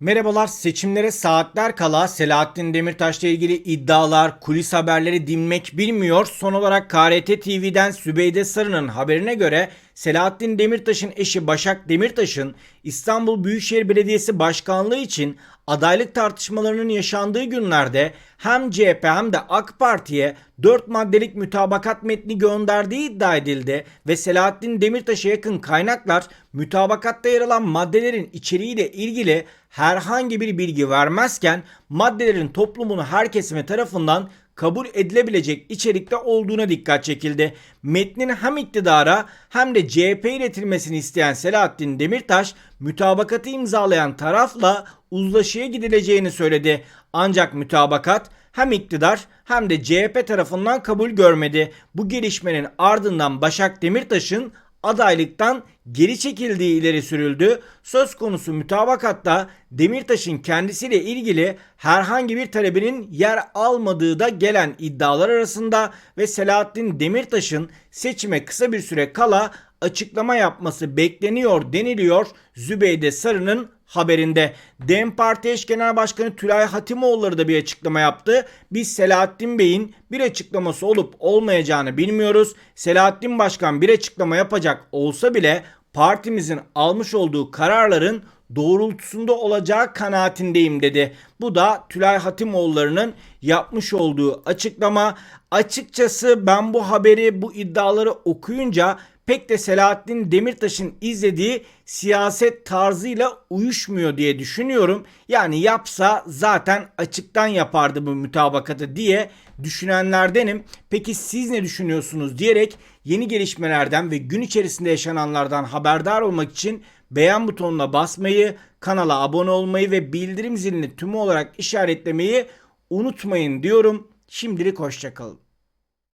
Merhabalar seçimlere saatler kala Selahattin Demirtaş'la ilgili iddialar, kulis haberleri dinmek bilmiyor. Son olarak KRT TV'den Sübeyde Sarı'nın haberine göre Selahattin Demirtaş'ın eşi Başak Demirtaş'ın İstanbul Büyükşehir Belediyesi Başkanlığı için adaylık tartışmalarının yaşandığı günlerde hem CHP hem de AK Parti'ye 4 maddelik mütabakat metni gönderdiği iddia edildi ve Selahattin Demirtaş'a yakın kaynaklar mütabakatta yer alan maddelerin içeriğiyle ilgili herhangi bir bilgi vermezken maddelerin toplumun her kesimi tarafından kabul edilebilecek içerikte olduğuna dikkat çekildi. Metnin hem iktidara hem de CHP iletilmesini isteyen Selahattin Demirtaş mütabakatı imzalayan tarafla uzlaşıya gidileceğini söyledi. Ancak mütabakat hem iktidar hem de CHP tarafından kabul görmedi. Bu gelişmenin ardından Başak Demirtaş'ın adaylıktan geri çekildiği ileri sürüldü. Söz konusu mütabakatta Demirtaş'ın kendisiyle ilgili herhangi bir talebinin yer almadığı da gelen iddialar arasında ve Selahattin Demirtaş'ın seçime kısa bir süre kala açıklama yapması bekleniyor deniliyor Zübeyde Sarı'nın haberinde. DEM Parti eş genel başkanı Tülay Hatimoğulları da bir açıklama yaptı. Biz Selahattin Bey'in bir açıklaması olup olmayacağını bilmiyoruz. Selahattin Başkan bir açıklama yapacak olsa bile partimizin almış olduğu kararların doğrultusunda olacağı kanaatindeyim dedi. Bu da Tülay Hatimoğulları'nın yapmış olduğu açıklama. Açıkçası ben bu haberi, bu iddiaları okuyunca pek de Selahattin Demirtaş'ın izlediği siyaset tarzıyla uyuşmuyor diye düşünüyorum. Yani yapsa zaten açıktan yapardı bu mütabakatı diye düşünenlerdenim. Peki siz ne düşünüyorsunuz diyerek yeni gelişmelerden ve gün içerisinde yaşananlardan haberdar olmak için beğen butonuna basmayı, kanala abone olmayı ve bildirim zilini tümü olarak işaretlemeyi unutmayın diyorum. Şimdilik hoşçakalın.